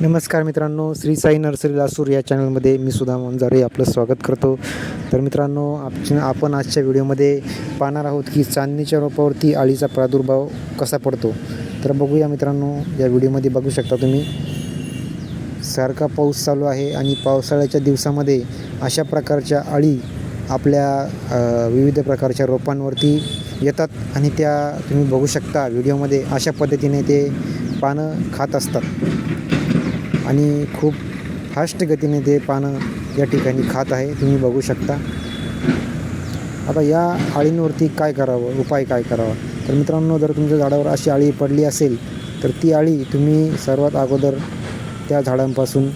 नमस्कार मित्रांनो श्री साई नर्सरी लासूर या चॅनलमध्ये मी सुधा मंजारे आपलं स्वागत करतो. तर मित्रांनो आप आपण आजच्या व्हिडिओमध्ये पाहणार आहोत की चांदणीच्या रोपावरती अळीचा प्रादुर्भाव कसा पडतो. तर बघूया मित्रांनो या व्हिडिओमध्ये बघू शकता तुम्ही. सारखा पाऊस चालू आहे आणि पावसाळ्याच्या दिवसामध्ये अशा प्रकारच्या अळी आपल्या विविध प्रकारच्या रोपांवरती येतात आणि त्या तुम्ही बघू शकता. व्हिडिओमध्ये अशा पद्धतीने ते पानं खात असतात. आणि खूप फास्ट गतीने ते पानं या ठिकाणी खात आहे. तुम्ही बघू शकता. आता या अळींवरती काय करावं? उपाय काय करावा? तर मित्रांनो जर तुमच्या झाडावर अशी अळी पडली असेल तर ती अळी तुम्ही सर्वात अगोदर त्या झाडांपासून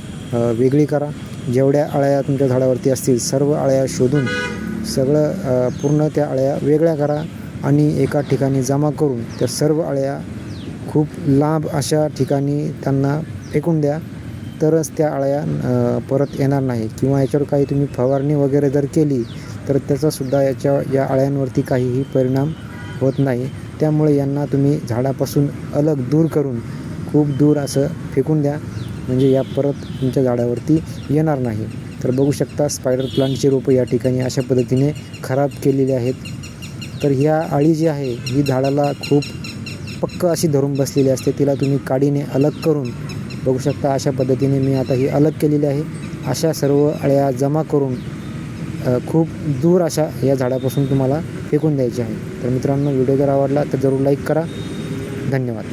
वेगळी करा. जेवढ्या अळ्या तुमच्या झाडावरती असतील सर्व अळ्या शोधून सगळं पूर्ण त्या अळ्या वेगळ्या करा आणि एका ठिकाणी जमा करून त्या सर्व अळ्या खूप लांब अशा ठिकाणी त्यांना फेकून द्या. तरच त्या अळ्या परत येणार नाही. किंवा याच्यावर काही तुम्ही फवारणी वगैरे जर केली तर त्याचासुद्धा याच्या या अळ्यांवरती काहीही परिणाम होत नाही. त्यामुळे यांना तुम्ही झाडापासून अलग दूर करून खूप दूर असं फेकून द्या. म्हणजे या परत तुमच्या झाडावरती येणार नाही. तर बघू शकता स्पायडर प्लांटची रोपं या ठिकाणी अशा पद्धतीने खराब केलेली आहेत. तर ह्या अळी जी आहे ही झाडाला खूप पक्क अशी धरून बसलेली असते. तिला तुम्ही काडीने अलग करून बघू शकता अशा पद्धतीने मी आता ही अलग केलेली आहे. अशा सर्व अळ्या जमा करून खूप दूर अशा या झाडापासून तुम्हाला फेकून द्यायची आहे. तर मित्रांनो व्हिडिओ जर आवडला तर जरूर लाईक करा. धन्यवाद.